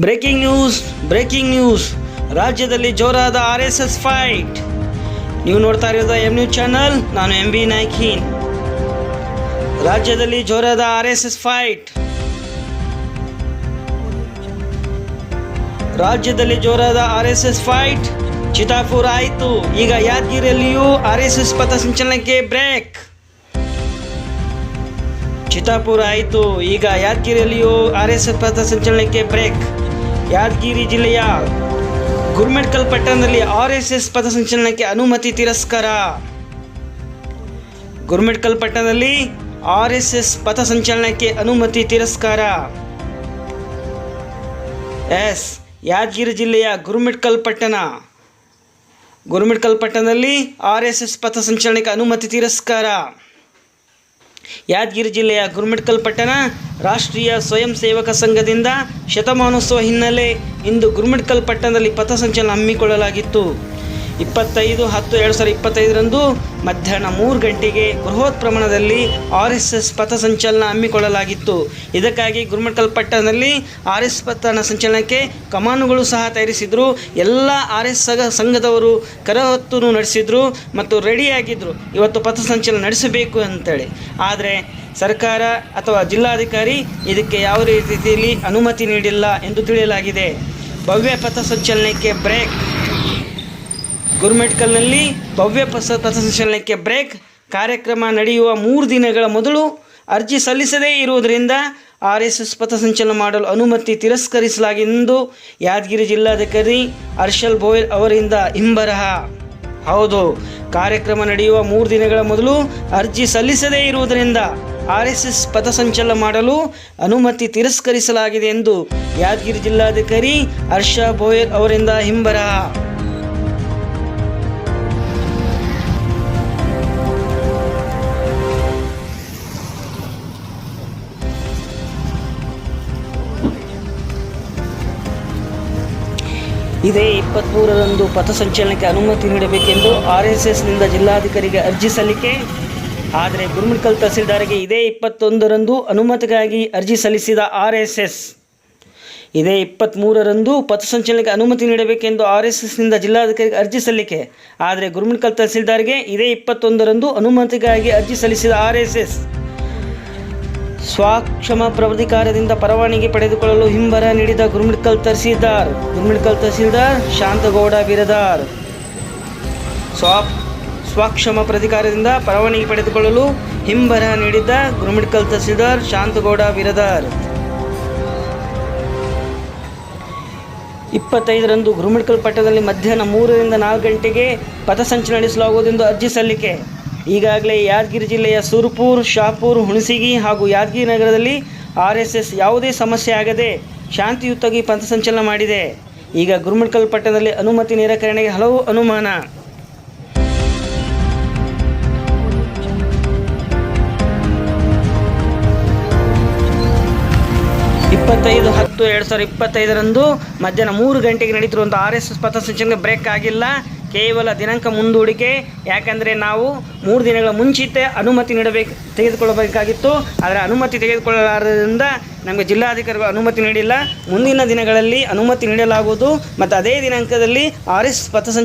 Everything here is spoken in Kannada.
ಬ್ರೇಕಿಂಗ್ ನ್ಯೂಸ್ ಬ್ರೇಕಿಂಗ್ ನ್ಯೂಸ್ ರಾಜ್ಯದಲ್ಲಿ ಜೋರಾದ ಆರ್ ಎಸ್ ಎಸ್ ಫೈಟ್ ನೀವು ನೋಡ್ತಾ ಇರೋದು ಎಂ ನ್ಯೂಸ್ ಚಾನಲ್ ನಾನು ಎಂ ಬಿ ನಾಯ್ಕೀನ್. ರಾಜ್ಯದಲ್ಲಿ ಜೋರಾದ ಆರ್ ಎಸ್ ಎಸ್ ಫೈಟ್ ರಾಜ್ಯದಲ್ಲಿ ಜೋರಾದ R S S fight Chitapur ಆಯಿತು. ಈಗ ಯಾದಗಿರಿಯಲ್ಲಿಯೂ ಆರ್ ಎಸ್ ಎಸ್ ಪಥಸಂಚಲನಕ್ಕೆ ಬ್ರೇಕ್ ಚಿತಾಪುರ ಆಯಿತು. ಈಗ ಯಾದಗಿರಿಯಲ್ಲಿಯೂ ಆರ್ ಎಸ್ ಎಸ್ ಪಥಸಂಚಲನಕ್ಕೆ ಬ್ರೇಕ್ ಯಾದಗಿರಿ ಜಿಲ್ಲೆಯ ಗುರುಮೆಡ್ಕಲ್ ಪಟ್ಟಣದಲ್ಲಿ ಆರ್ ಎಸ್ ಎಸ್ ಪಥಸಂಚಲನಕ್ಕೆ ಅನುಮತಿ ತಿರಸ್ಕಾರ. ಗುರುಮೆಡ್ಕಲ್ ಪಟ್ಟಣದಲ್ಲಿ ಆರ್ ಎಸ್ ಎಸ್ ಪಥಸಂಚಲನಕ್ಕೆ ಅನುಮತಿ ತಿರಸ್ಕಾರ. ಎಸ್, ಯಾದಗಿರಿ ಜಿಲ್ಲೆಯ ಗುರುಮಿಟ್ಕಲ್ ಪಟ್ಟಣ ಗುರುಮಿಟ್ಕಲ್ ಪಟ್ಟಣದಲ್ಲಿ ಆರ್ ಎಸ್ ಎಸ್ ಪಥಸಂಚಲನಕ್ಕೆ ಅನುಮತಿ ತಿರಸ್ಕಾರ. ಯಾದಗಿರಿ ಜಿಲ್ಲೆಯ ಗುರುಮಿಟ್ಕಲ್ ಪಟ್ಟಣ ರಾಷ್ಟ್ರೀಯ ಸ್ವಯಂ ಸೇವಕ ಸಂಘದಿಂದ ಶತಮಾನೋತ್ಸವ ಹಿನ್ನೆಲೆ ಇಂದು ಗುರುಮಿಟ್ಕಲ್ ಪಟ್ಟಣದಲ್ಲಿ ಪಥಸಂಚಲನ ಹಮ್ಮಿಕೊಳ್ಳಲಾಗಿತ್ತು. ಇಪ್ಪತ್ತೈದು, ಹತ್ತು, ಎರಡು ಸಾವಿರದ ಇಪ್ಪತ್ತೈದರಂದು ಮಧ್ಯಾಹ್ನ ಮೂರು ಗಂಟೆಗೆ ಬೃಹತ್ ಪ್ರಮಾಣದಲ್ಲಿ ಆರ್ ಎಸ್ ಎಸ್ ಪಥಸಂಚಲನ ಹಮ್ಮಿಕೊಳ್ಳಲಾಗಿತ್ತು. ಇದಕ್ಕಾಗಿ ಗುರುಮಠಕಲ್ ಪಟ್ಟಣದಲ್ಲಿ ಆರ್ ಎಸ್ ಪಥನ ಸಂಚಲನಕ್ಕೆ ಕಮಾನುಗಳು ಸಹ ತಯಾರಿಸಿದರು. ಎಲ್ಲ ಆರ್ ಎಸ್ ಸಂಘದವರು ಕರಹೊತ್ತು ನಡೆಸಿದರು ಮತ್ತು ರೆಡಿಯಾಗಿದ್ದರು ಇವತ್ತು ಪಥ ಸಂಚಲನ ನಡೆಸಬೇಕು ಅಂತೇಳಿ. ಆದರೆ ಸರ್ಕಾರ ಅಥವಾ ಜಿಲ್ಲಾಧಿಕಾರಿ ಇದಕ್ಕೆ ಯಾವ ರೀತಿಯಲ್ಲಿ ಅನುಮತಿ ನೀಡಿಲ್ಲ ಎಂದು ತಿಳಿಯಲಾಗಿದೆ. ಭವ್ಯ ಪಥಸಂಚಲನಕ್ಕೆ ಬ್ರೇಕ್. ಗುರುಮೆಟ್ಕಲ್ನಲ್ಲಿ ಭವ್ಯ ಪಸ ಪಥಸಂಚಲನಕ್ಕೆ ಬ್ರೇಕ್. ಕಾರ್ಯಕ್ರಮ ನಡೆಯುವ ಮೂರು ದಿನಗಳ ಮೊದಲು ಅರ್ಜಿ ಸಲ್ಲಿಸದೇ ಇರುವುದರಿಂದ ಆರ್ ಎಸ್ ಎಸ್ ಪಥಸಂಚಲನ ಮಾಡಲು ಅನುಮತಿ ತಿರಸ್ಕರಿಸಲಾಗಿದ್ದು ಯಾದಗಿರಿ ಜಿಲ್ಲಾಧಿಕಾರಿ ಹರ್ಷಲ್ ಬೋಯಲ್ ಅವರಿಂದ ಹಿಂಬರಹ. ಹೌದು, ಕಾರ್ಯಕ್ರಮ ನಡೆಯುವ ಮೂರು ದಿನಗಳ ಮೊದಲು ಅರ್ಜಿ ಸಲ್ಲಿಸದೇ ಇರುವುದರಿಂದ ಆರ್ ಎಸ್ ಎಸ್ ಪಥಸಂಚಲನ ಮಾಡಲು ಅನುಮತಿ ತಿರಸ್ಕರಿಸಲಾಗಿದೆ ಎಂದು ಯಾದಗಿರಿ ಜಿಲ್ಲಾಧಿಕಾರಿ ಹರ್ಷ ಬೋಯಲ್ ಅವರಿಂದ ಹಿಂಬರಹ. ಇದೇ ಇಪ್ಪತ್ತ್ಮೂರರಂದು ಪಥಸಂಚಲನಕ್ಕೆ ಅನುಮತಿ ನೀಡಬೇಕೆಂದು ಆರ್ ಎಸ್ ಎಸ್ನಿಂದ ಜಿಲ್ಲಾಧಿಕಾರಿಗೆ ಅರ್ಜಿ ಸಲ್ಲಿಕೆ. ಆದರೆ ಗುರುಮಿಟ್ಕಲ್ ತಹಸೀಲ್ದಾರ್ಗೆ ಇದೇ ಇಪ್ಪತ್ತೊಂದರಂದು ಅನುಮತಿಗಾಗಿ ಅರ್ಜಿ ಸಲ್ಲಿಸಿದ ಆರ್ ಎಸ್ ಎಸ್ ಇದೇ ಇಪ್ಪತ್ತ್ಮೂರರಂದು ಪಥಸಂಚಲನಕ್ಕೆ ಅನುಮತಿ ನೀಡಬೇಕೆಂದು ಆರ್ ಎಸ್ ಎಸ್ನಿಂದ ಜಿಲ್ಲಾಧಿಕಾರಿಗೆ ಅರ್ಜಿ ಸಲ್ಲಿಕೆ. ಆದರೆ ಗುರುಮಿಟ್ಕಲ್ ತಹಸೀಲ್ದಾರ್ಗೆ ಇದೇ ಇಪ್ಪತ್ತೊಂದರಂದು ಅನುಮತಿಗಾಗಿ ಅರ್ಜಿ ಸಲ್ಲಿಸಿದ ಆರ್ ಎಸ್ ಎಸ್ ಸ್ವಾಕ್ಷಮ ಪ್ರಾಧಿಕಾರದಿಂದ ಪರವಾನಗಿ ಪಡೆದುಕೊಳ್ಳಲು ಹಿಂಬರ ನೀಡಿದ ಗುರುಮಿಡ್ಕಲ್ ತಹಸೀಲ್ದಾರ್. ಗುರುಮಿಡ್ಕಲ್ ತಹಸೀಲ್ದಾರ್ ಶಾಂತಗೌಡ ಬಿರದಾರ್. ಸ್ವಾ ಸ್ವಾಕ್ಷಮ ಪ್ರಾಧಿಕಾರದಿಂದ ಪರವಾನಗಿ ಪಡೆದುಕೊಳ್ಳಲು ಹಿಂಬರ ನೀಡಿದ ಗುರುಮಿಡ್ಕಲ್ ತಹಸೀಲ್ದಾರ್ ಶಾಂತಗೌಡ ಬಿರದಾರ್. ಇಪ್ಪತ್ತೈದರಂದು ಗುರುಮಿಡ್ಕಲ್ ಪಟ್ಟಣದಲ್ಲಿ ಮಧ್ಯಾಹ್ನ ಮೂರರಿಂದ ನಾಲ್ಕು ಗಂಟೆಗೆ ಪಥಸಂಚಲನ ನಡೆಸಲಾಗುವುದೆಂದು ಅರ್ಜಿ ಸಲ್ಲಿಕೆ. ಈಗಾಗಲೇ ಯಾದಗಿರಿ ಜಿಲ್ಲೆಯ ಸುರ್ಪುರ್, ಶಾಪುರ್, ಹುಣಸಿಗಿ ಹಾಗೂ ಯಾದಗಿರಿ ನಗರದಲ್ಲಿ ಆರ್ ಯಾವುದೇ ಸಮಸ್ಯೆ ಆಗದೆ ಶಾಂತಿಯುತವಾಗಿ ಪಥಸಂಚಲನ ಮಾಡಿದೆ. ಈಗ ಗುರುಮಡ್ಕಲ್ ಪಟ್ಟಣದಲ್ಲಿ ಅನುಮತಿ ನಿರಾಕರಣೆಗೆ ಹಲವು ಅನುಮಾನ. ಇಪ್ಪತ್ತೈದು ಹತ್ತು ಎರಡು ಸಾವಿರದ ಇಪ್ಪತ್ತೈದರಂದು ಮಧ್ಯಾಹ್ನ ಮೂರು ಗಂಟೆಗೆ ನಡೀತಿರುವಂಥ ಆರ್ ಎಸ್ ಎಸ್ ಪಥಸಂಚಲನ ಬ್ರೇಕ್ ಆಗಿಲ್ಲ. ಕೇವಲ ದಿನಾಂಕ ಮುಂದೂಡಿಕೆ. ಯಾಕಂದರೆ ನಾವು ಮೂರು ದಿನಗಳ ಮುಂಚಿತ ಅನುಮತಿ ನೀಡಬೇಕು, ತೆಗೆದುಕೊಳ್ಳಬೇಕಾಗಿತ್ತು. ಆದರೆ ಅನುಮತಿ ತೆಗೆದುಕೊಳ್ಳಲಾರದಿಂದ ನಮಗೆ ಜಿಲ್ಲಾಧಿಕಾರಿಗಳು ಅನುಮತಿ ನೀಡಿಲ್ಲ. ಮುಂದಿನ ದಿನಗಳಲ್ಲಿ ಅನುಮತಿ ನೀಡಲಾಗುವುದು. ಮತ್ತು ಅದೇ ದಿನಾಂಕದಲ್ಲಿ ಆರ್ ಎಸ್ ಪಥಸಂಚ